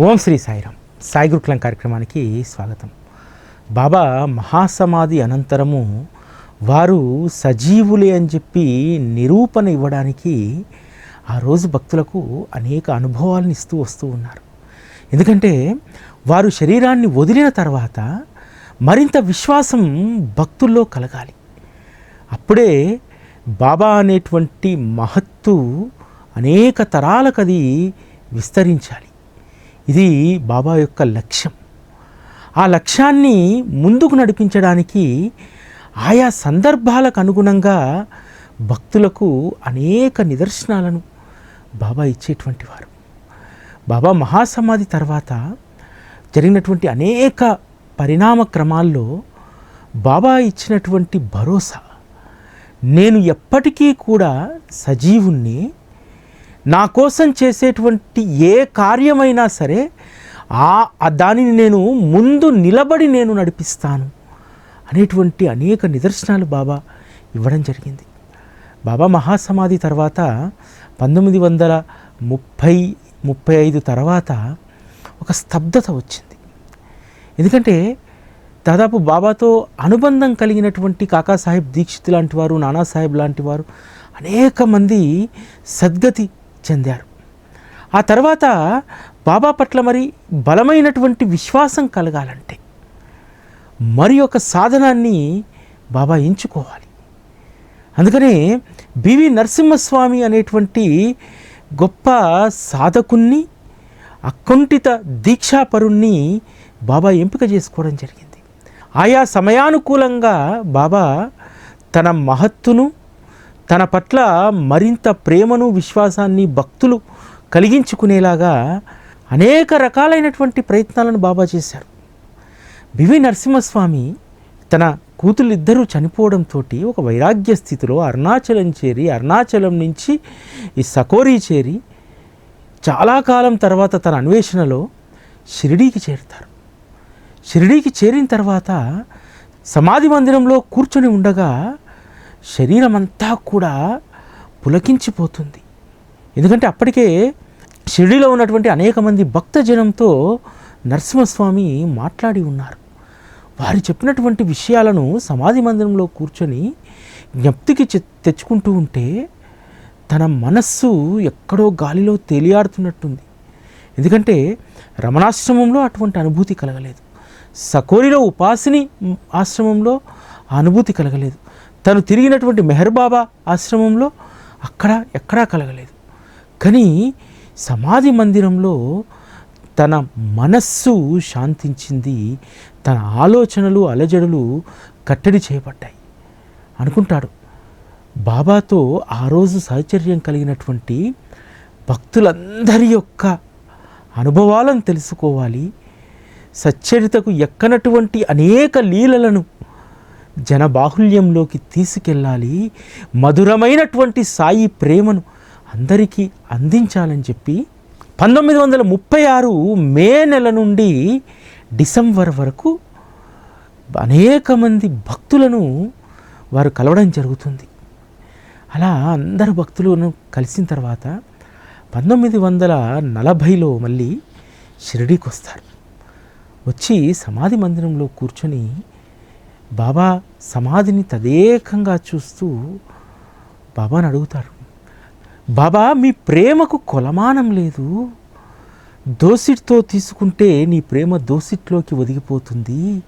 ఓం శ్రీ సాయిరామ్. సాయి గురుకులం కార్యక్రమానికి స్వాగతం. బాబా మహాసమాధి అనంతరము వారు సజీవులే అని చెప్పి నిరూపణ ఇవ్వడానికి ఆ రోజు భక్తులకు అనేక అనుభవాలను ఇస్తూ వస్తూ ఉన్నారు. ఎందుకంటే వారు శరీరాన్ని వదిలిన తర్వాత మరింత విశ్వాసం భక్తుల్లో కలగాలి. అప్పుడే బాబా అనేటువంటి మహత్తు అనేక తరాలకు అది విస్తరించాలి. ఇది బాబా యొక్క లక్ష్యం. ఆ లక్ష్యాన్ని ముందుకు నడిపించడానికి ఆయా సందర్భాలకు అనుగుణంగా భక్తులకు అనేక నిదర్శనాలను బాబా ఇచ్చేటువంటి వారు. బాబా మహాసమాధి తర్వాత జరిగినటువంటి అనేక పరిణామ క్రమాల్లో బాబా ఇచ్చినటువంటి భరోసా. నేను ఎప్పటికీ కూడా సజీవుణ్ణి నా కోసం చేసేటువంటి ఏ కార్యమైనా సరే ఆ దానిని నేను ముందు నిలబడి నేను నడిపిస్తాను అనేటువంటి అనేక నిదర్శనాలు బాబా ఇవ్వడం జరిగింది. బాబా మహాసమాధి తర్వాత పంతొమ్మిది వందల ముప్పై ముప్పై ఐదు తర్వాత ఒక స్తబ్దత వచ్చింది. ఎందుకంటే దాదాపు బాబాతో అనుబంధం కలిగినటువంటి కాకాసాహెబ్ దీక్షిత్ లాంటి వారు నానాసాహెబ్ లాంటి వారు అనేక మంది సద్గతి చెందారు ఆ తర్వాత బాబా పట్ల మరి బలమైనటువంటి విశ్వాసం కలగాలంటే మరి ఒక సాధనాన్ని బాబా ఎంచుకోవాలి. అందుకనే బివి నరసింహస్వామి అనేటువంటి గొప్ప సాధకుణ్ణి అకుంఠిత దీక్షాపరుణ్ణి బాబా ఎంపిక చేసుకోవడం జరిగింది. ఆయా సమయానుకూలంగా బాబా తన మహత్తును తన పట్ల మరింత ప్రేమను విశ్వాసాన్ని భక్తులు కలిగించుకునేలాగా అనేక రకాలైనటువంటి ప్రయత్నాలను బాబా చేశారు. బివి నరసింహస్వామి తన కూతుళ్ళిద్దరూ చనిపోవడంతో ఒక వైరాగ్య స్థితిలో అరుణాచలం చేరి అరుణాచలం నుంచి ఈ సకోరీ చేరి చాలా కాలం తర్వాత తన అన్వేషణలో షిరిడీకి చేరుతారు. షిరిడీకి చేరిన తర్వాత సమాధి మందిరంలో కూర్చొని ఉండగా శరీరం అంతా కూడా పులకించిపోతుంది. ఎందుకంటే అప్పటికే షిరిడిలో ఉన్నటువంటి అనేక మంది భక్తజనంతో నరసింహస్వామి మాట్లాడి ఉన్నారు. వారు చెప్పినటువంటి విషయాలను సమాధి మందిరంలో కూర్చొని జ్ఞప్తికి తెచ్చుకుంటూ ఉంటే తన మనస్సు ఎక్కడో గాలిలో తేలియాడుతున్నట్టుంది. ఎందుకంటే రమణాశ్రమంలో అటువంటి అనుభూతి కలగలేదు. సకోరిలో ఉపాసిని ఆశ్రమంలో అనుభూతి కలగలేదు. తను తిరిగినటువంటి మెహర్ బాబా ఆశ్రమంలో అక్కడ ఎక్కడా కలగలేదు. కానీ సమాధి మందిరంలో తన మనస్సు శాంతించింది తన ఆలోచనలు అలజడులు కట్టడి చేయబడ్డాయి. అనుకుంటాడు బాబాతో ఆ రోజు సహచర్యం కలిగినటువంటి భక్తులందరి యొక్క అనుభవాలను తెలుసుకోవాలి. సచ్చరితకు ఎక్కనటువంటి అనేక లీలలను జనబాహుల్యంలోకి తీసుకెళ్ళాలి. మధురమైనటువంటి సాయి ప్రేమను అందరికీ అందించాలని చెప్పి పంతొమ్మిది వందల ముప్పై ఆరు మే నెల నుండి డిసెంబర్ వరకు అనేక మంది భక్తులను వారు కలవడం జరుగుతుంది. అలా అందరు భక్తులను కలిసిన తర్వాత పంతొమ్మిది వందల నలభైలో మళ్ళీ షిరిడీకి వస్తారు వచ్చి సమాధి మందిరంలో కూర్చొని బాబా సమాధిని తదేకంగా చూస్తూ బాబాని అడుగుతారు. బాబా మీ ప్రేమకు కొలమానం లేదు. దోసిట్తో తీసుకుంటే నీ ప్రేమ దోసిట్లోకి ఒదిగిపోతుంది.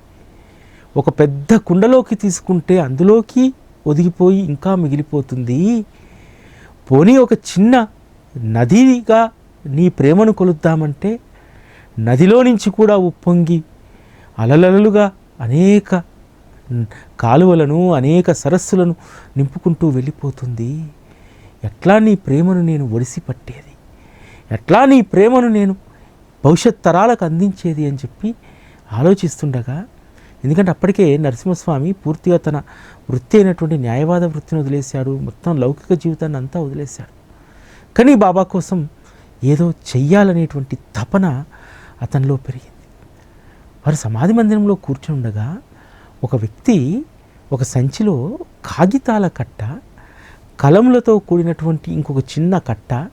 ఒక పెద్ద కుండలోకి తీసుకుంటే అందులోకి ఒదిగిపోయి ఇంకా మిగిలిపోతుంది. పోనీ ఒక చిన్న నదిగా నీ ప్రేమను కొలుద్దామంటే నదిలో నుంచి కూడా ఉప్పొంగి అలలలుగా అనేక కాలువలను అనేక సరస్సులను నింపుకుంటూ వెళ్ళిపోతుంది. ఎట్లా నీ ప్రేమను నేను ఒడిసి పట్టేది ఎట్లా నీ ప్రేమను నేను భవిష్యత్ తరాలకు అందించేది అని చెప్పి ఆలోచిస్తుండగా ఎందుకంటే అప్పటికే నరసింహస్వామి పూర్తిగా తన వృత్తి అయినటువంటి న్యాయవాద వృత్తిని వదిలేశాడు. మొత్తం లౌకిక జీవితాన్ని అంతా వదిలేశాడు. కానీ బాబా కోసం ఏదో చెయ్యాలనేటువంటి తపన అతనిలో పెరిగింది. వారు సమాధి మందిరంలో కూర్చుని ఉండగా ఒక వ్యక్తి ఒక సంచిలో కాగితాల కట్ట కలములతో కూడినటువంటి ఇంకొక చిన్న కట్ట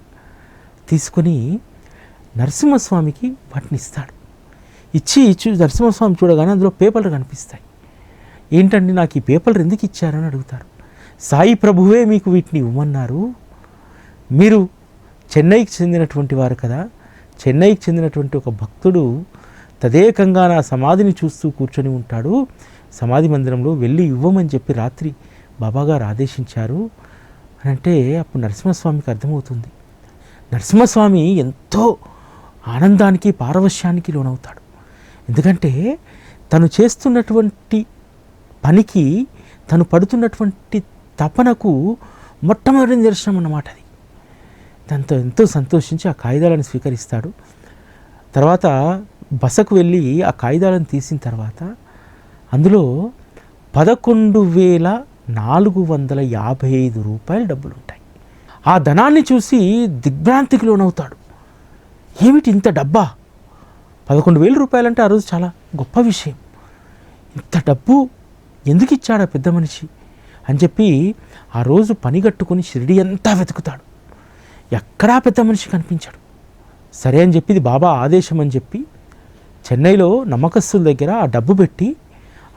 తీసుకొని నరసింహస్వామికి వాటిని ఇస్తాడు. ఇచ్చి ఇచ్చి నరసింహస్వామి చూడగానే అందులో పేపర్లు కనిపిస్తాయి. ఏంటండి నాకు ఈ పేపర్లు ఎందుకు ఇచ్చారని అడుగుతారు. సాయి ప్రభువే మీకు వీటిని ఇవ్వమన్నారు. మీరు చెన్నైకి చెందినటువంటి వారు కదా చెన్నైకి చెందినటువంటి ఒక భక్తుడు తదేకంగా నా సమాధిని చూస్తూ కూర్చొని ఉంటాడు. సమాధి మందిరంలో వెళ్ళి ఇవ్వమని చెప్పి రాత్రి బాబాగారు ఆదేశించారు అని అంటే అప్పుడు నరసింహస్వామికి అర్థమవుతుంది. నరసింహస్వామి ఎంతో ఆనందానికి పారవశ్యానికి లోనవుతాడు. ఎందుకంటే తను చేస్తున్నటువంటి పనికి తను పడుతున్నటువంటి తపనకు మొట్టమొదటి నిదర్శనం అన్నమాట అది. దాంతో ఎంతో సంతోషించి ఆ కాగితాలను స్వీకరిస్తాడు. తర్వాత బసకు వెళ్ళి ఆ కాగితాలను తీసిన తర్వాత అందులో పదకొండు వేల నాలుగు వందల యాభై ఐదు రూపాయల డబ్బులు ఉంటాయి ఆ ధనాన్ని చూసి దిగ్భ్రాంతికి లోనవుతాడు. ఏమిటి ఇంత డబ్బా? పదకొండు వేల రూపాయలంటే ఆ రోజు చాలా గొప్ప విషయం. ఇంత డబ్బు ఎందుకు ఇచ్చాడా పెద్ద మనిషి? అని చెప్పి ఆ రోజు పనిగట్టుకొని షిరిడి అంతా వెతుకుతాడు. ఎక్కడా పెద్ద మనిషి కనిపించాడు. సరే అని చెప్పి ఇది బాబా ఆదేశం అని చెప్పి చెన్నైలో నమ్మకస్తుల దగ్గర ఆ డబ్బు పెట్టి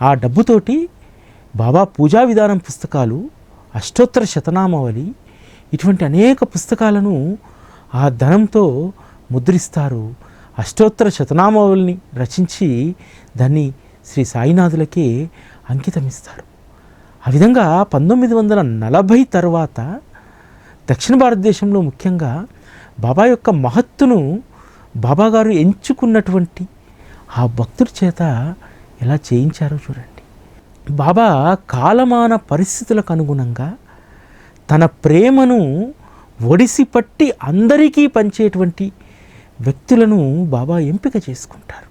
ఆ డబ్బుతోటి బాబా పూజా విధానం పుస్తకాలు అష్టోత్తర శతనామావళి ఇటువంటి అనేక పుస్తకాలను ఆ ధనంతో ముద్రిస్తారు. అష్టోత్తర శతనామావళిని రచించి దాన్ని శ్రీ సాయినాథులకే అంకితమిస్తారు. ఆ విధంగా పంతొమ్మిది వందల నలభై తర్వాత దక్షిణ భారతదేశంలో ముఖ్యంగా బాబా యొక్క మహత్తును బాబాగారు ఎంచుకున్నటువంటి ఆ భక్తుడి చేత ఎలా చేయించారో చూడండి. బాబా కాలమాన పరిస్థితులకు అనుగుణంగా తన ప్రేమను ఒడిసి పట్టి అందరికీ పంచేటువంటి వ్యక్తులను బాబా ఎంపిక చేసుకుంటారు.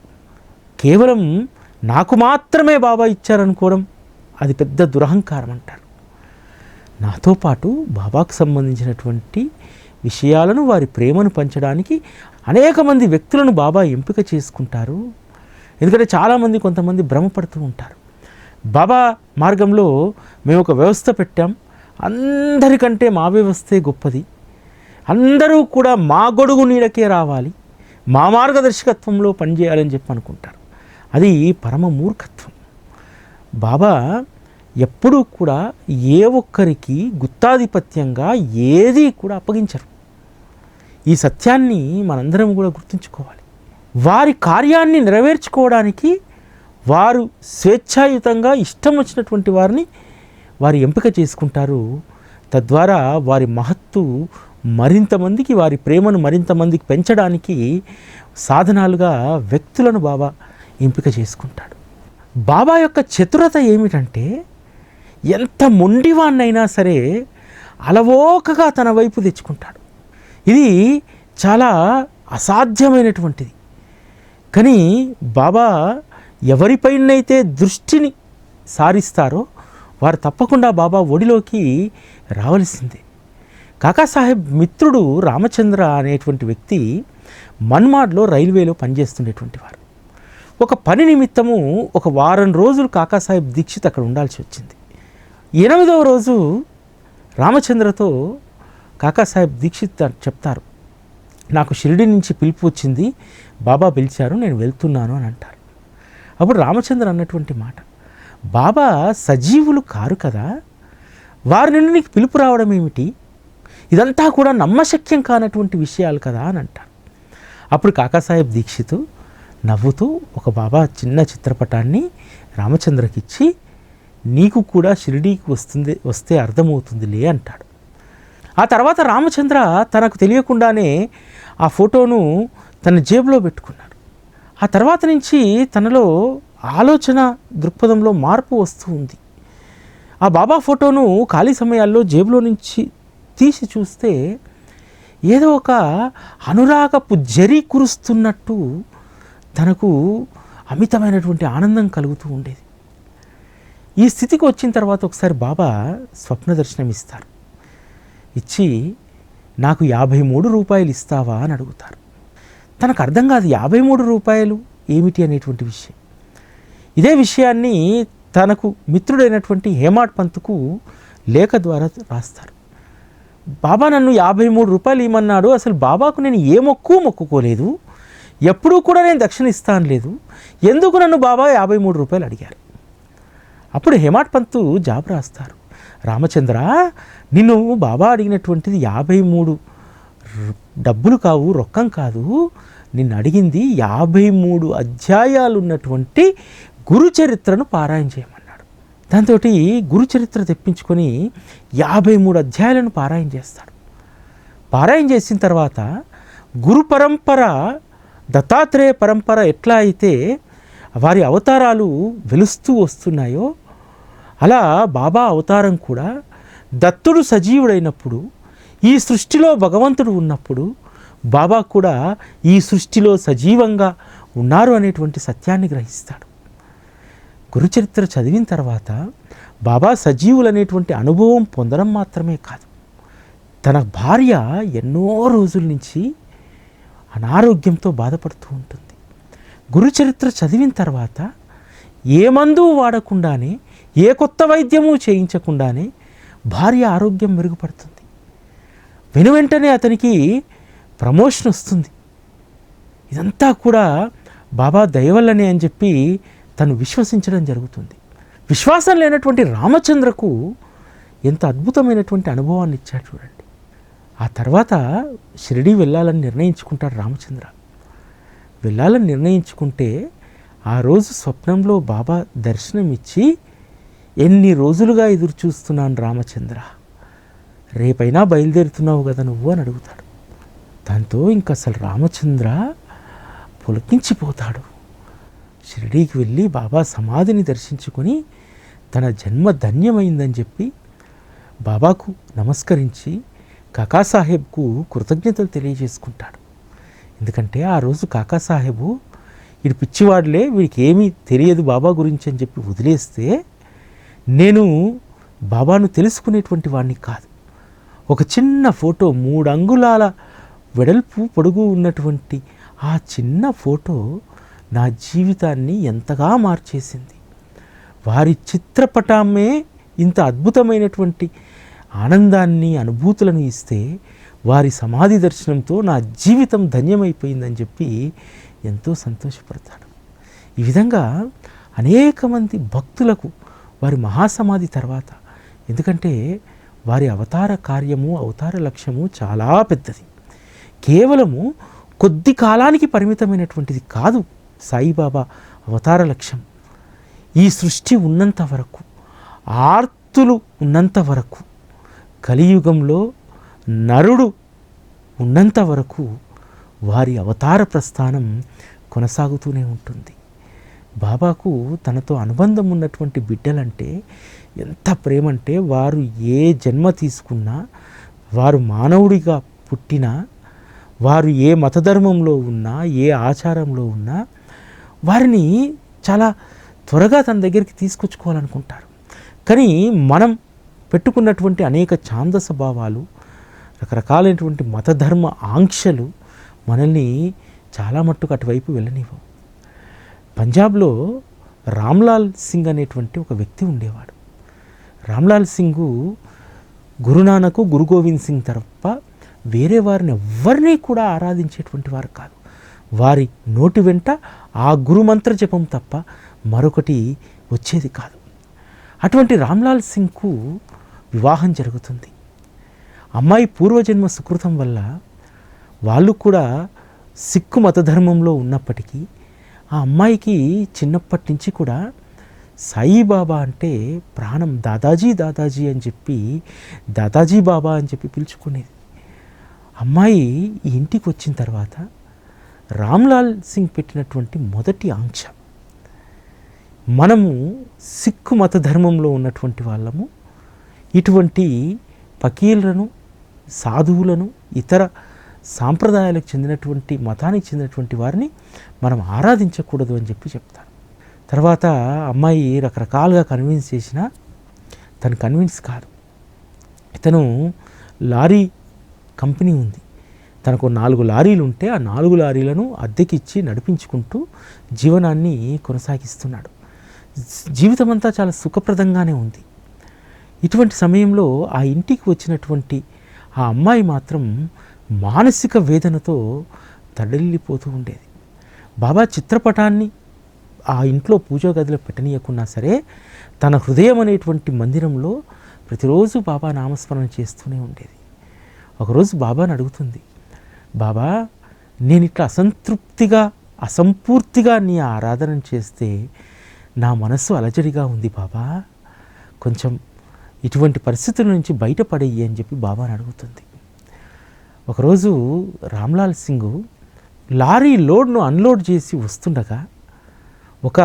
కేవలం నాకు మాత్రమే బాబా ఇచ్చారనుకోవడం అది పెద్ద దురహంకారం అంటారు నాతో పాటు బాబాకు సంబంధించినటువంటి విషయాలను వారి ప్రేమను పంచడానికి అనేక మంది వ్యక్తులను బాబా ఎంపిక చేసుకుంటారు. ఎందుకంటే చాలామంది కొంతమంది భ్రమపడుతూ ఉంటారు. బాబా మార్గంలో మేము ఒక వ్యవస్థ పెట్టాం. అందరికంటే మా వ్యవస్థే గొప్పది. అందరూ కూడా మా గొడుగు నీడకే రావాలి. మా మార్గదర్శకత్వంలో పనిచేయాలని చెప్పి అనుకుంటారు. అది పరమ మూర్ఖత్వం. బాబా ఎప్పుడూ కూడా ఏ ఒక్కరికి గుత్తాధిపత్యంగా ఏది కూడా అప్పగించరు. ఈ సత్యాన్ని మనందరం కూడా గుర్తుంచుకోవాలి. వారి కార్యాన్ని నెరవేర్చుకోవడానికి వారు స్వేచ్ఛాయుతంగా ఇష్టం వచ్చినటువంటి వారిని వారి ఎంపిక చేసుకుంటారు. తద్వారా వారి మహత్తు మరింత మందికి వారి ప్రేమను మరింత మందికి పెంచడానికి సాధనాలుగా వ్యక్తులను బాబా ఎంపిక చేసుకుంటాడు. బాబా యొక్క చతురత ఏమిటంటే ఎంత మొండివాన్నైనా సరే అలవోకగా తన వైపు తెచ్చుకుంటాడు. ఇది చాలా అసాధ్యమైనటువంటిది. కానీ బాబా ఎవరిపైనైతే దృష్టిని సారిస్తారో వారు తప్పకుండా బాబా ఒడిలోకి రావలసిందే. కాకాసాహెబ్ మిత్రుడు రామచంద్ర అనేటువంటి వ్యక్తి మన్మాడ్లో రైల్వేలో పనిచేస్తుండేటువంటి వారు. ఒక పని నిమిత్తము ఒక వారం రోజులు కాకాసాహెబ్ దీక్షిత్ అక్కడ ఉండాల్సి వచ్చింది. ఎనిమిదవ రోజు రామచంద్రతో కాకాసాహెబ్ దీక్షిత్ చెప్తారు. నాకు షిరిడి నుంచి పిలుపు వచ్చింది. బాబా పిలిచారు నేను వెళ్తున్నాను అని అంటారు. అప్పుడు రామచంద్ర అన్నటువంటి మాట బాబా సజీవులు కారు కదా వారి నుండి నీకు పిలుపు రావడం ఏమిటి? ఇదంతా కూడా నమ్మశక్యం కానటువంటి విషయాలు కదా అని అంటారు. అప్పుడు కాకాసాహెబ్ దీక్షితు నవ్వుతూ ఒక బాబా చిన్న చిత్రపటాన్ని రామచంద్రకిచ్చి నీకు కూడా షిరిడీకి వస్తుంది వస్తే అర్థమవుతుందిలే అంటాడు. ఆ తర్వాత రామచంద్ర తనకు తెలియకుండానే ఆ ఫోటోను తన జేబులో పెట్టుకున్నాడు. ఆ తర్వాత నుంచి తనలో ఆలోచన దృక్పథంలో మార్పు వస్తూ ఉంది. ఆ బాబా ఫోటోను ఖాళీ సమయాల్లో జేబులో నుంచి తీసి చూస్తే ఏదో ఒక అనురాగపు జరి కురుస్తున్నట్టు తనకు అమితమైనటువంటి ఆనందం కలుగుతూ ఉండేది. ఈ స్థితికి వచ్చిన తర్వాత ఒకసారి బాబా స్వప్న దర్శనం ఇస్తారు ఇచ్చి నాకు యాభై మూడు రూపాయలు ఇస్తావా? అని అడుగుతారు. తనకు అర్థం కాదు యాభై మూడు రూపాయలు ఏమిటి అనేటువంటి విషయం. ఇదే విషయాన్ని తనకు మిత్రుడైనటువంటి హేమాడ్ పంత్కు లేఖ ద్వారా రాస్తారు. బాబా నన్ను యాభై మూడు రూపాయలు ఇమ్మన్నాడు అసలు బాబాకు నేను ఏ మొక్కు మొక్కుకోలేదు ఎప్పుడూ కూడా నేను దక్షిణ ఇస్తాను లేదు ఎందుకు నన్ను బాబా యాభై మూడు రూపాయలు అడిగారు? అప్పుడు హేమాడ్ పంతు జాబ్ రాస్తారు. రామచంద్ర నిన్ను బాబా అడిగినటువంటిది యాభై మూడు డబ్బులు కావు రొక్కం కాదు. నిన్ను అడిగింది యాభై మూడు అధ్యాయాలు ఉన్నటువంటి గురు చరిత్రను పారాయణ చేయమన్నాడు. దాంతో గురు చరిత్ర తెప్పించుకొని యాభై మూడు అధ్యాయాలను పారాయణ చేస్తాడు. పారాయణ చేసిన తర్వాత గురు పరంపర దత్తాత్రేయ పరంపర ఎట్లా అయితే వారి అవతారాలు వెలుస్తూ వస్తున్నాయో అలా బాబా అవతారం కూడా దత్తుడు సజీవుడైనప్పుడు ఈ సృష్టిలో భగవంతుడు ఉన్నప్పుడు బాబా కూడా ఈ సృష్టిలో సజీవంగా ఉన్నారు అనేటువంటి సత్యాన్ని గ్రహిస్తాడు. గురుచరిత్ర చదివిన తర్వాత బాబా సజీవులు అనేటువంటి అనుభవం పొందడం మాత్రమే కాదు. తన భార్య ఎన్నో రోజుల నుంచి అనారోగ్యంతో బాధపడుతూ ఉంటుంది. గురుచరిత్ర చదివిన తర్వాత ఏ మందు వాడకుండానే ఏ కొత్త వైద్యము చేయించకుండానే భార్య ఆరోగ్యం మెరుగుపడుతుంది. వెను వెంటనే అతనికి ప్రమోషన్ వస్తుంది. ఇదంతా కూడా బాబా దయవల్లనే అని చెప్పి తను విశ్వసించడం జరుగుతుంది. విశ్వాసం లేనటువంటి రామచంద్రకు ఎంత అద్భుతమైనటువంటి అనుభవాన్ని ఇచ్చాడు చూడండి. ఆ తర్వాత షిరిడి వెళ్ళాలని నిర్ణయించుకుంటాడు రామచంద్ర. వెళ్ళాలని నిర్ణయించుకుంటే ఆ రోజు స్వప్నంలో బాబా దర్శనం ఇచ్చి ఎన్ని రోజులుగా ఎదురు చూస్తున్నాను రామచంద్ర? రేపైనా బయలుదేరుతున్నావు కదా నువ్వు అని అడుగుతాడు. దాంతో ఇంక అసలు రామచంద్ర పులకించిపోతాడు. షిరిడీకి వెళ్ళి బాబా సమాధిని దర్శించుకొని తన జన్మ ధన్యమైందని చెప్పి బాబాకు నమస్కరించి కాకాసాహెబ్కు కృతజ్ఞతలు తెలియజేసుకుంటాడు. ఎందుకంటే ఆ రోజు కాకాసాహెబు వీడు పిచ్చివాడులే వీడికి ఏమీ తెలియదు బాబా గురించి అని చెప్పి వదిలేస్తే నేను బాబాను తెలుసుకునేటువంటి వాడిని కాదు. ఒక చిన్న ఫోటో మూడు అంగుళాల వెడల్పు పొడుగు ఉన్నటువంటి ఆ చిన్న ఫోటో నా జీవితాన్ని ఎంతగా మార్చేసింది. వారి చిత్రపటమే ఇంత అద్భుతమైనటువంటి ఆనందాన్ని అనుభూతులను ఇస్తే వారి సమాధి దర్శనంతో నా జీవితం ధన్యమైపోయిందని చెప్పి ఎంతో సంతోషపడతాడు. ఈ విధంగా అనేక మంది భక్తులకు వారి మహాసమాధి తర్వాత ఎందుకంటే వారి అవతార కార్యము అవతార లక్ష్యము చాలా పెద్దది. కేవలము కొద్ది కాలానికి పరిమితమైనటువంటిది కాదు సాయిబాబా అవతార లక్ష్యం. ఈ సృష్టి ఉన్నంత వరకు ఆర్తులు ఉన్నంత వరకు కలియుగంలో నరుడు ఉన్నంత వరకు వారి అవతార ప్రస్థానం కొనసాగుతూనే ఉంటుంది. బాబాకు తనతో అనుబంధం ఉన్నటువంటి బిడ్డలంటే ఎంత ప్రేమ అంటే వారు ఏ జన్మ తీసుకున్నా వారు మానవుడిగా పుట్టినా వారు ఏ మతధర్మంలో ఉన్నా ఏ ఆచారంలో ఉన్నా వారిని చాలా త్వరగా తన దగ్గరికి తీసుకొచ్చుకోవాలనుకుంటారు. కానీ మనం పెట్టుకున్నటువంటి అనేక ఛాందస భావాలు రకరకాలైనటువంటి మతధర్మ ఆంక్షలు మనల్ని చాలా మట్టుకు అటువైపు వెళ్ళనివ్వవు. పంజాబ్లో రామ్లాల్ సింగ్ అనేటువంటి ఒక వ్యక్తి ఉండేవాడు. రామ్లాల్ సింగ్ గురునానకు గురు గోవింద్ సింగ్ తప్ప వేరే వారిని ఎవరిని కూడా ఆరాధించేటువంటి వారు కాదు. వారి నోటి వెంట ఆ గురుమంత్ర జపం తప్ప మరొకటి వచ్చేది కాదు. అటువంటి రామ్లాల్ సింగ్కు వివాహం జరుగుతుంది. అమ్మాయి పూర్వజన్మ సుకృతం వల్ల వాళ్ళు కూడా సిక్కు మతధర్మంలో ఉన్నప్పటికీ ఆ అమ్మాయికి చిన్నప్పటి నుంచి కూడా సాయిబాబా అంటే ప్రాణం దాదాజీ దాదాజీ అని చెప్పి దాదాజీ బాబా అని చెప్పి పిలుచుకునేది. అమ్మాయి ఈ ఇంటికి వచ్చిన తర్వాత రామ్లాల్ సింగ్ పెట్టినటువంటి మొదటి ఆంక్ష. మనము సిక్కు మత ధర్మంలో ఉన్నటువంటి వాళ్ళము. ఇటువంటి పకీలను సాధువులను ఇతర సాంప్రదాయాలకు చెందినటువంటి మతానికి చెందినటువంటి వారిని మనం ఆరాధించకూడదు అని చెప్పి చెప్తారు. తర్వాత అమ్మాయి రకరకాలుగా కన్విన్స్ చేసినా తను కన్విన్స్ కాదు. ఇతను లారీ కంపెనీ ఉంది. తనకు నాలుగు లారీలు ఉంటే ఆ నాలుగు లారీలను అద్దెకిచ్చి నడిపించుకుంటూ జీవనాన్ని కొనసాగిస్తున్నాడు. జీవితం అంతా చాలా సుఖప్రదంగానే ఉంది. ఇటువంటి సమయంలో ఆ ఇంటికి వచ్చినటువంటి ఆ అమ్మాయి మాత్రం మానసిక వేదనతో తడలిపోతూ ఉండేది. బాబా చిత్రపటాన్ని ఆ ఇంట్లో పూజా గదిలో పెట్టనీయకున్నా సరే తన హృదయం అనేటువంటి మందిరంలో ప్రతిరోజు బాబా నామస్మరణ చేస్తూనే ఉండేది. ఒకరోజు బాబాని అడుగుతుంది బాబా నేను ఇట్లా అసంతృప్తిగా అసంపూర్తిగా నీ ఆరాధన చేస్తే నా మనస్సు అలజడిగా ఉంది బాబా. కొంచెం ఇటువంటి పరిస్థితుల నుంచి బయటపడేయి అని చెప్పి బాబాని అడుగుతుంది. ఒకరోజు రామ్లాల్ సింగ్ లారీ లోడ్ను అన్లోడ్ చేసి వస్తుండగా ఒక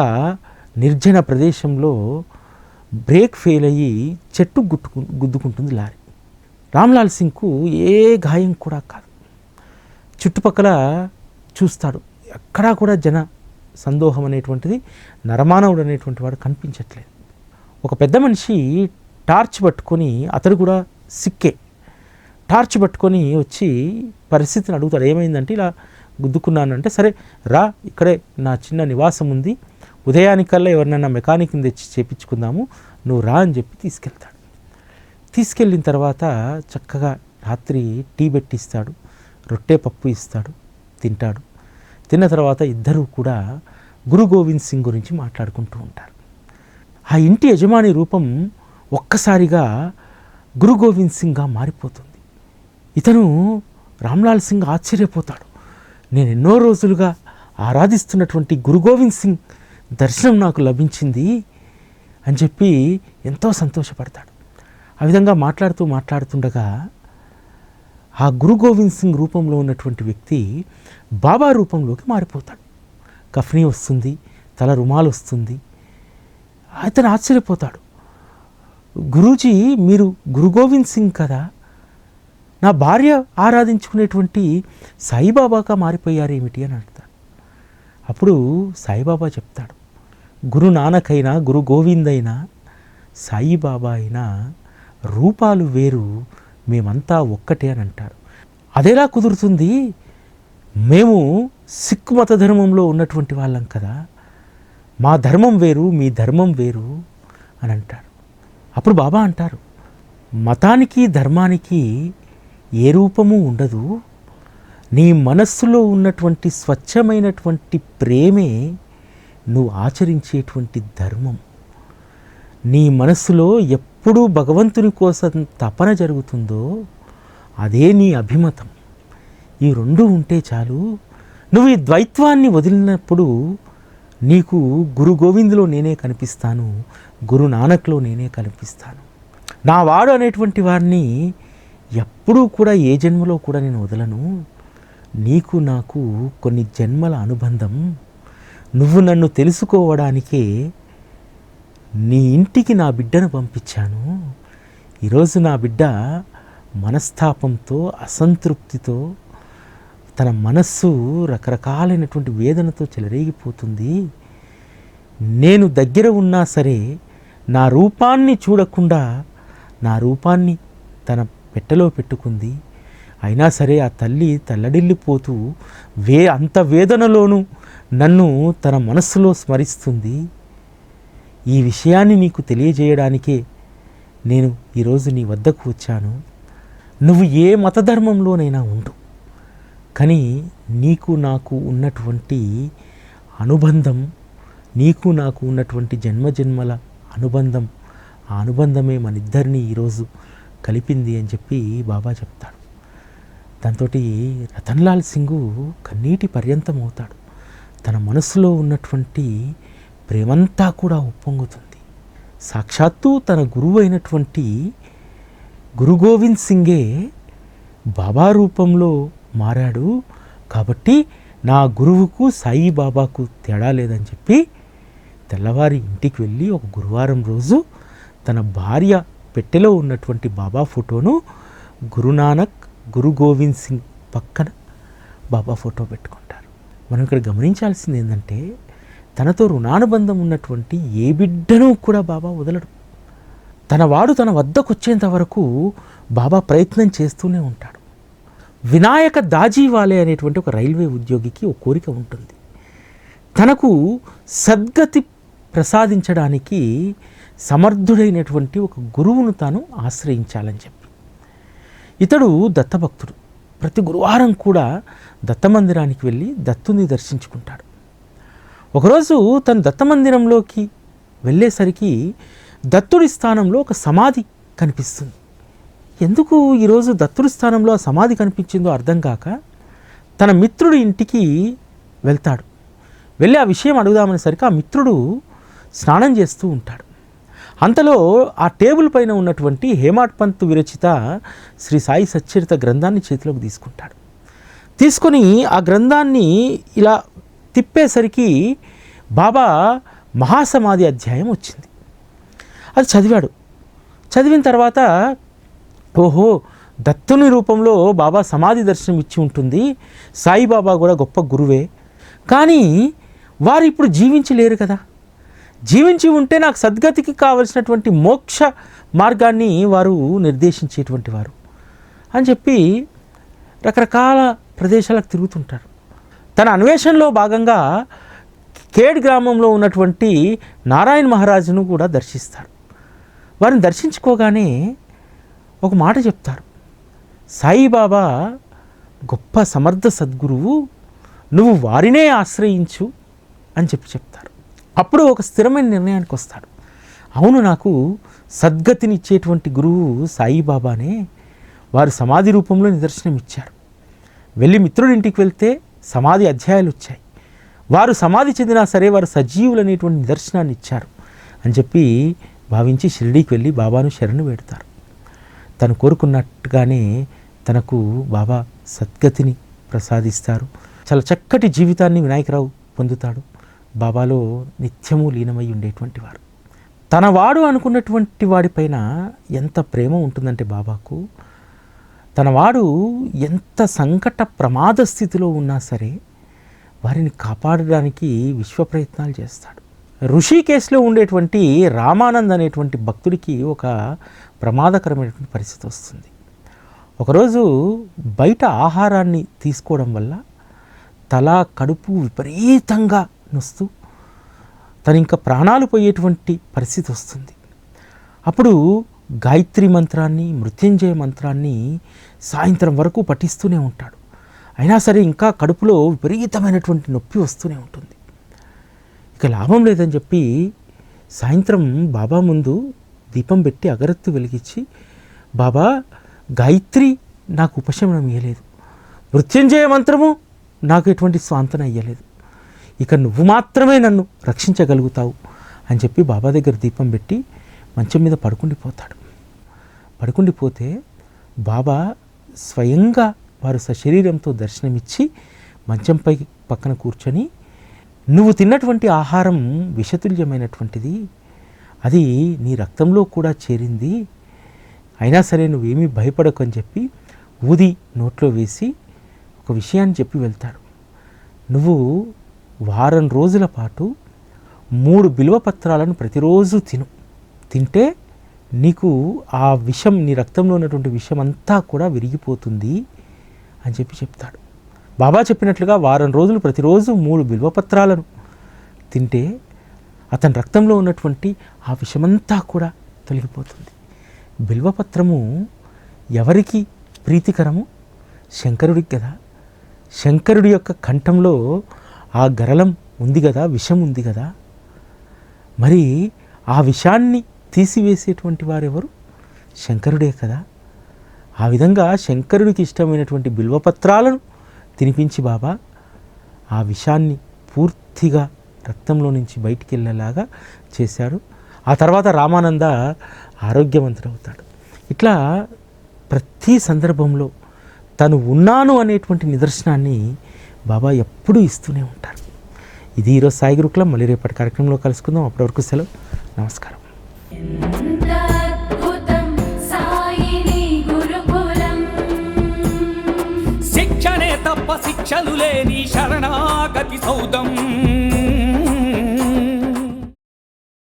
నిర్జన ప్రదేశంలో బ్రేక్ ఫెయిల్ అయ్యి చెట్టు గుట్టుకు గుద్దుకుంటుంది లారీ. రామ్లాల్ సింగ్కు ఏ గాయం కూడా కాదు. చుట్టుపక్కల చూస్తాడు. ఎక్కడా కూడా జన సందోహం అనేటువంటిది నరమానవుడు అనేటువంటి వాడు కనిపించట్లేదు. ఒక పెద్ద మనిషి టార్చ్ పట్టుకొని అతడు కూడా సిక్కే. టార్చ్ పట్టుకొని వచ్చి పరిస్థితిని అడుగుతాడు. ఏమైందంటే ఇలా గుద్దుకున్నానంటే సరే రా ఇక్కడే నా చిన్న నివాసం ఉంది. ఉదయానికల్లా ఎవరినైనా మెకానిక్ని తెచ్చి చేపించుకుందాము. నువ్వు రా అని చెప్పి తీసుకెళ్తాడు. తీసుకెళ్ళిన తర్వాత చక్కగా రాత్రి టీ పెట్టిస్తాడు రొట్టె పప్పు ఇస్తాడు తింటాడు. తిన్న తర్వాత ఇద్దరూ కూడా గురు గోవింద్ సింగ్ గురించి మాట్లాడుకుంటూ ఉంటారు. ఆ ఇంటి యజమాని రూపం ఒక్కసారిగా గురు గోవింద్ సింగ్గా మారిపోతుంది. ఇతను రామ్లాల్ సింగ్ ఆశ్చర్యపోతాడు. నేను ఎన్నో రోజులుగా ఆరాధిస్తున్నటువంటి గురు గోవింద్ సింగ్ దర్శనం నాకు లభించింది అని చెప్పి ఎంతో సంతోషపడతాడు. ఆ విధంగా మాట్లాడుతూ మాట్లాడుతుండగా ఆ గురు గోవింద్ సింగ్ రూపంలో ఉన్నటువంటి వ్యక్తి బాబా రూపంలోకి మారిపోతాడు. కఫ్నీ వస్తుంది తల రుమాలు వస్తుంది. అతను ఆశ్చర్యపోతాడు. గురూజీ మీరు గురు గోవింద్ సింగ్ కదా? నా భార్య ఆరాధించుకునేటువంటి సాయిబాబాగా మారిపోయారేమిటి అని అంటాడు అప్పుడు సాయిబాబా చెప్తాడు గురు నానకైనా గురు గోవింద్ అయినా సాయిబాబా అయినా రూపాలు వేరు మేమంతా ఒక్కటే అని అంటారు అదేలా కుదురుతుంది? మేము సిక్ మత ధర్మంలో ఉన్నటువంటి వాళ్ళం కదా మా ధర్మం వేరు మీ ధర్మం వేరు అని అంటారు అప్పుడు బాబా అంటారు మతానికి ధర్మానికి ఏ రూపము ఉండదు. నీ మనస్సులో ఉన్నటువంటి స్వచ్ఛమైనటువంటి ప్రేమే నువ్వు ఆచరించేటువంటి ధర్మం. నీ మనస్సులో ఎప్పుడూ భగవంతుని కోసం తపన జరుగుతుందో అదే నీ అభిమతం. ఈ రెండు ఉంటే చాలు. నువ్వు ఈ ద్వైత్వాన్ని వదిలినప్పుడు నీకు గురు గోవిందులో నేనే కనిపిస్తాను. గురు నానక్లో నేనే కనిపిస్తాను. నా వాడు అనేటువంటి వారిని ఎప్పుడూ కూడా ఏ జన్మలో కూడా నేను వదలను. నీకు నాకు కొన్ని జన్మల అనుబంధం. నువ్వు నన్ను తెలుసుకోవడానికే నీ ఇంటికి నా బిడ్డను పంపించాను. ఈరోజు నా బిడ్డ మనస్తాపంతో అసంతృప్తితో తన మనస్సు రకరకాలైనటువంటి వేదనతో చెలరేగిపోతుంది. నేను దగ్గర ఉన్నా సరే నా రూపాన్ని చూడకుండా నా రూపాన్ని తన పెట్టెలో పెట్టుకుంది. అయినా సరే ఆ తల్లి తల్లడిల్లిపోతూ వే అంత వేదనలోనూ నన్ను తన మనస్సులో స్మరిస్తుంది. ఈ విషయాన్ని నీకు తెలియజేయడానికే నేను ఈరోజు నీ వద్దకు వచ్చాను. నువ్వు ఏ మతధర్మంలోనైనా ఉండు. కానీ నీకు నాకు ఉన్నటువంటి అనుబంధం నీకు నాకు ఉన్నటువంటి జన్మజన్మల అనుబంధం ఆ అనుబంధమే మన ఇద్దరిని ఈరోజు కలిపింది అని చెప్పి బాబా చెప్తాడు. దాంతో రతన్లాల్ సింగు కన్నీటి పర్యంతం అవుతాడు తన మనసులో ఉన్నటువంటి ప్రేమంతా కూడా ఉప్పొంగుతుంది. సాక్షాత్తు తన గురువు అయినటువంటి గురు గోవింద్ సింగే బాబా రూపంలో మారాడు. కాబట్టి నా గురువుకు సాయి బాబాకు తేడా లేదని చెప్పి తెల్లవారి ఇంటికి వెళ్ళి ఒక గురువారం రోజు తన భార్య పెట్టెలో ఉన్నటువంటి బాబా ఫోటోను గురునానక్ గురు గోవింద్ సింగ్ పక్కన బాబా ఫోటో పెట్టుకుంటారు. మనం ఇక్కడ గమనించాల్సింది ఏంటంటే తనతో రుణానుబంధం ఉన్నటువంటి ఏ బిడ్డను కూడా బాబా వదలడు. తన వాడు తన వద్దకు వచ్చేంత వరకు బాబా ప్రయత్నం చేస్తూనే ఉంటాడు. వినాయక దాజీవాలే అనేటువంటి ఒక రైల్వే ఉద్యోగికి ఒక కోరిక ఉంటుంది. తనకు సద్గతి ప్రసాదించడానికి సమర్థుడైనటువంటి ఒక గురువును తాను ఆశ్రయించాలని చెప్పి. ఇతడు దత్తభక్తుడు. ప్రతి గురువారం కూడా దత్తమందిరానికి వెళ్ళి దత్తుని దర్శించుకుంటాడు. ఒకరోజు తను దత్తమందిరంలోకి వెళ్ళేసరికి దత్తుడి స్థానంలో ఒక సమాధి కనిపిస్తుంది. ఎందుకు ఈరోజు దత్తుడి స్థానంలో ఆ సమాధి కనిపించిందో అర్థం కాక తన మిత్రుడి ఇంటికి వెళ్తాడు. వెళ్ళి ఆ విషయం అడుగుదామనేసరికి ఆ మిత్రుడు స్నానం చేస్తూ ఉంటాడు. అంతలో ఆ టేబుల్ పైన ఉన్నటువంటి హేమాడ్ పంత్ విరచిత శ్రీ సాయి సచ్చరిత గ్రంథాన్ని చేతిలోకి తీసుకుంటాడు. తీసుకొని ఆ గ్రంథాన్ని ఇలా తిప్పేసరికి బాబా మహాసమాధి అధ్యాయం వచ్చింది. అది చదివాడు. చదివిన తర్వాత ఓహో దత్తుని రూపంలో బాబా సమాధి దర్శనం ఇచ్చి ఉంటుంది. సాయిబాబా కూడా గొప్ప గురువే. కానీ వారు ఇప్పుడు జీవించి లేరు కదా. జీవించి ఉంటే నాకు సద్గతికి కావలసినటువంటి మోక్ష మార్గాన్ని వారు నిర్దేశించేటువంటి వారు అని చెప్పి రకరకాల ప్రదేశాలకు తిరుగుతుంటారు. తన అన్వేషణలో భాగంగా కేడ్ గ్రామంలో ఉన్నటువంటి నారాయణ మహారాజును కూడా దర్శిస్తారు. వారిని దర్శించుకోగానే ఒక మాట చెప్తారు. సాయిబాబా గొప్ప సమర్థ సద్గురువు నువ్వు వారినే ఆశ్రయించు అని చెప్పి చెప్తారు. అప్పుడు ఒక స్థిరమైన నిర్ణయానికి వస్తాడు. అవును నాకు సద్గతినిచ్చేటువంటి గురువు సాయిబాబానే వారు సమాధి రూపంలో నిదర్శనం ఇచ్చారు వెళ్ళి మిత్రుడింటికి వెళ్తే సమాధి అధ్యాయాలు వచ్చాయి వారు సమాధి చెందినా సరే వారు సజీవులు అనేటువంటి నిదర్శనాన్ని ఇచ్చారు అని చెప్పి భావించి షిరిడీకి వెళ్ళి బాబాను శరణు వేడతారు. తను కోరుకున్నట్టుగానే తనకు బాబా సద్గతిని ప్రసాదిస్తారు. చాలా చక్కటి జీవితాన్ని వినాయకరావు పొందుతాడు. బాబాలో నిత్యము లీనమై ఉండేటువంటి వారు. తన వాడు అనుకున్నటువంటి వాడిపైన ఎంత ప్రేమ ఉంటుందంటే బాబాకు తన వాడు ఎంత సంకట ప్రమాద స్థితిలో ఉన్నా సరే వారిని కాపాడడానికి విశ్వ ప్రయత్నాలు చేస్తాడు. ఋషికేశ్లో ఉండేటువంటి రామానంద్ అనేటువంటి భక్తుడికి ఒక ప్రమాదకరమైనటువంటి పరిస్థితి వస్తుంది. ఒకరోజు బయట ఆహారాన్ని తీసుకోవడం వల్ల తల కడుపు విపరీతంగా వస్తూ తను ఇంకా ప్రాణాలు పోయేటువంటి పరిస్థితి వస్తుంది. అప్పుడు గాయత్రి మంత్రాన్ని మృత్యుంజయ మంత్రాన్ని సాయంత్రం వరకు పఠిస్తూనే ఉంటాడు. అయినా సరే ఇంకా కడుపులో విపరీతమైనటువంటి నొప్పి వస్తూనే ఉంటుంది. ఇక లాభం లేదని చెప్పి సాయంత్రం బాబా ముందు దీపం పెట్టి అగరత్తు వెలిగించి బాబా గాయత్రి నాకు ఉపశమనం ఇయ్యలేదు. మృత్యుంజయ మంత్రము నాకు ఎటువంటి స్వాంతన ఇయ్యలేదు. ఇక నువ్వు మాత్రమే నన్ను రక్షించగలుగుతావు అని చెప్పి బాబా దగ్గర దీపం పెట్టి మంచం మీద పడుకుండిపోతాడు. పడుకుండిపోతే బాబా స్వయంగా వారు సశరీరంతో దర్శనమిచ్చి మంచంపై పక్కన కూర్చొని నువ్వు తిన్నటువంటి ఆహారం విషతుల్యమైనటువంటిది. అది నీ రక్తంలో కూడా చేరింది. అయినా సరే నువ్వేమీ భయపడకు అని చెప్పి ఊది నోట్లో వేసి ఒక విషయాన్ని చెప్పి వెళ్తాడు. నువ్వు వారం రోజుల పాటు మూడు బిలువ పత్రాలను ప్రతిరోజు తిను. తింటే నీకు ఆ విషం నీ రక్తంలో ఉన్నటువంటి విషం అంతా కూడా విరిగిపోతుంది అని చెప్పి చెప్తాడు. బాబా చెప్పినట్లుగా వారం రోజులు ప్రతిరోజు మూడు బిల్వపత్రాలను తింటే అతని రక్తంలో ఉన్నటువంటి ఆ విషమంతా కూడా తొలగిపోతుంది. బిల్వపత్రము ఎవరికి ప్రీతికరము? శంకరుడికి కదా. శంకరుడి యొక్క కంఠంలో ఆ గరళం ఉంది కదా విషం ఉంది కదా? మరి ఆ విషాన్ని తీసివేసేటువంటి వారెవరు? శంకరుడే కదా. ఆ విధంగా శంకరుడికి ఇష్టమైనటువంటి బిల్వపత్రాలను తినిపించి బాబా ఆ విషాన్ని పూర్తిగా రక్తంలో నుంచి బయటికి వెళ్ళేలాగా చేశాడు. ఆ తర్వాత రామానంద ఆరోగ్యవంతుడవుతాడు. ఇట్లా ప్రతి సందర్భంలో తను ఉన్నాను అనేటువంటి నిదర్శనాన్ని బాబా ఎప్పుడూ ఇస్తూనే ఉంటారు. ఇది ఈరోజు సాయి గురుకులం మళ్ళీ రేపటి కార్యక్రమంలో కలుసుకుందాం. అప్పటివరకు సెలవు. నమస్కారం. శిక్షణే తప్ప శిక్షలు లేని శరణాగతి సౌదం.